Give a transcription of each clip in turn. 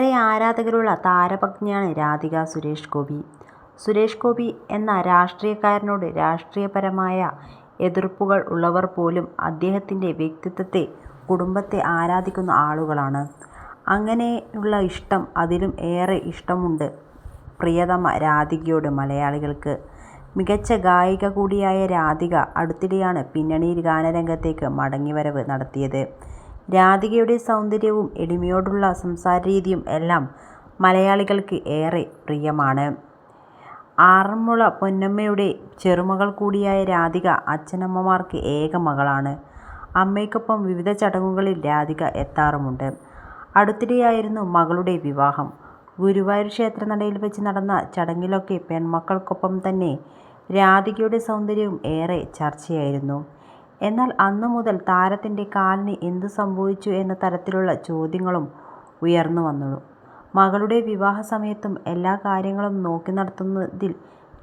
ഏറെ ആരാധകരുള്ള താരപത്നിയാണ് രാധിക സുരേഷ് ഗോപി. സുരേഷ് ഗോപി എന്ന രാഷ്ട്രീയക്കാരനോട് രാഷ്ട്രീയപരമായ എതിർപ്പുകൾ ഉള്ളവർ പോലും അദ്ദേഹത്തിന്റെ വ്യക്തിത്വത്തെ, കുടുംബത്തെ ആരാധിക്കുന്ന ആളുകളാണ്. അങ്ങനെയുള്ള ഇഷ്ടം അതിലും ഏറെ ഇഷ്ടമുണ്ട് പ്രിയതമ രാധികയോട് മലയാളികൾക്ക്. മികച്ച ഗായിക കൂടിയായ രാധിക അടുത്തിടെയാണ് പിന്നണി ഗാനരംഗത്തേക്ക് മടങ്ങിവരവ് നടത്തിയത്. രാധികയുടെ സൗന്ദര്യവും എളിമയോടെയുള്ള സംസാരരീതിയും എല്ലാം മലയാളികൾക്ക് ഏറെ പ്രിയമാണ്. ആറന്മുള പൊന്നമ്മയുടെ ചെറുമകൾ കൂടിയായ രാധിക അച്ഛനമ്മമാർക്ക് ഏക മകളാണ്. അമ്മയ്ക്കൊപ്പം വിവിധ ചടങ്ങുകളിൽ രാധിക എത്താറുമുണ്ട്. അടുത്തിടെയായിരുന്നു മകളുടെ വിവാഹം. ഗുരുവായൂർ ക്ഷേത്രനടയിൽ വെച്ച് നടന്ന ചടങ്ങിലൊക്കെ പെൺമക്കൾക്കൊപ്പം തന്നെ രാധികയുടെ സൗന്ദര്യവും ഏറെ ചർച്ചയായിരുന്നു. എന്നാൽ അന്നു മുതൽ താരത്തിന്റെ കാലിന് എന്തു സംഭവിച്ചു എന്ന തരത്തിലുള്ള ചോദ്യങ്ങളും ഉയർന്നു ഉയർന്നുവന്നു. മകളുടെ വിവാഹ സമയത്തും എല്ലാ കാര്യങ്ങളും നോക്കി നടത്തുന്നതിൽ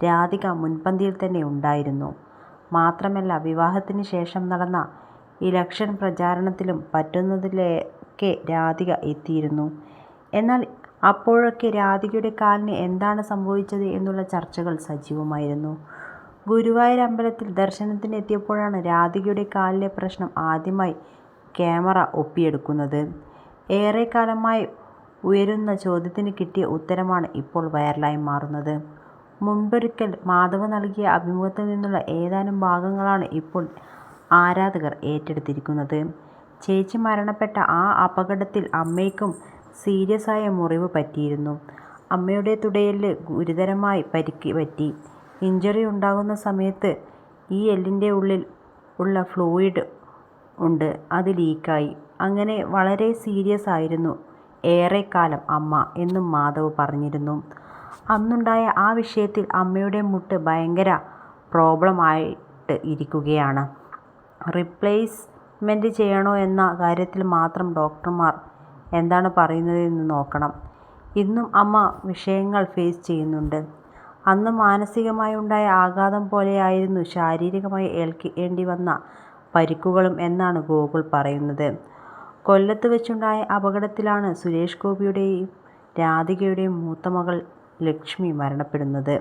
രാധിക മുൻപന്തിയിൽ തന്നെ ഉണ്ടായിരുന്നു. മാത്രമല്ല വിവാഹത്തിന് ശേഷം നടന്ന ഇലക്ഷൻ പ്രചാരണത്തിലും പറ്റുന്നതിലേക്കെ രാധിക എത്തിയിരുന്നു. എന്നാൽ അപ്പോഴൊക്കെ രാധികയുടെ കാലിന് എന്താണ് സംഭവിച്ചത് എന്നുള്ള ചർച്ചകൾ സജീവമായിരുന്നു. ഗുരുവായൂർ അമ്പലത്തിൽ ദർശനത്തിന് എത്തിയപ്പോഴാണ് രാധികയുടെ കാലിലെ പ്രശ്നം ആദ്യമായി ക്യാമറ ഒപ്പിയെടുക്കുന്നത്. ഏറെക്കാലമായി ഉയരുന്ന ചോദ്യത്തിന് കിട്ടിയ ഉത്തരമാണ് ഇപ്പോൾ വൈറലായി മാറുന്നത്. മുൻപൊരിക്കൽ മാധവ് നൽകിയ അഭിമുഖത്തിൽ നിന്നുള്ള ഏതാനും ഭാഗങ്ങളാണ് ഇപ്പോൾ ആരാധകർ ഏറ്റെടുത്തിരിക്കുന്നത്. ചേച്ചി മരണപ്പെട്ട ആ അപകടത്തിൽ അമ്മയ്ക്കും സീരിയസായ മുറിവ് പറ്റിയിരുന്നു. അമ്മയുടെ തുടയിൽ ഗുരുതരമായി പരിക്ക് പറ്റി. ഇഞ്ചുറി ഉണ്ടാകുന്ന സമയത്ത് ഈ എല്ലിന്റെ ഉള്ളിൽ ഉള്ള ഫ്ലൂയിഡ് ഉണ്ട് അത് ലീക്കായി. അങ്ങനെ വളരെ സീരിയസ് ആയിരുന്നു ഏറെക്കാലം അമ്മ എന്നും മാധവ് പറഞ്ഞിരുന്നു. അന്നുണ്ടായ ആ വിഷയത്തിൽ അമ്മയുടെ മുട്ട് ഭയങ്കര പ്രോബ്ലമായിട്ട് ഇരിക്കുകയാണ്. റിപ്ലേസ്മെന്റ് ചെയ്യണോ എന്ന കാര്യത്തിൽ മാത്രം ഡോക്ടർമാർ എന്താണ് പറയുന്നതെന്ന് നോക്കണം. ഇന്നും അമ്മ വിഷയങ്ങൾ ഫേസ് ചെയ്യുന്നുണ്ട്. അന്ന് മാനസികമായി ഉണ്ടായ ആഘാതം പോലെയായിരുന്നു ശാരീരികമായി ഏൽക്കേണ്ടി വന്ന പരിക്കുകളും എന്നാണ് ഗോകുൽ പറയുന്നത്. കൊല്ലത്ത് വെച്ചുണ്ടായ അപകടത്തിലാണ് സുരേഷ് ഗോപിയുടെയും രാധികയുടെയും മൂത്തമകൾ ലക്ഷ്മി മരണപ്പെടുന്നത്.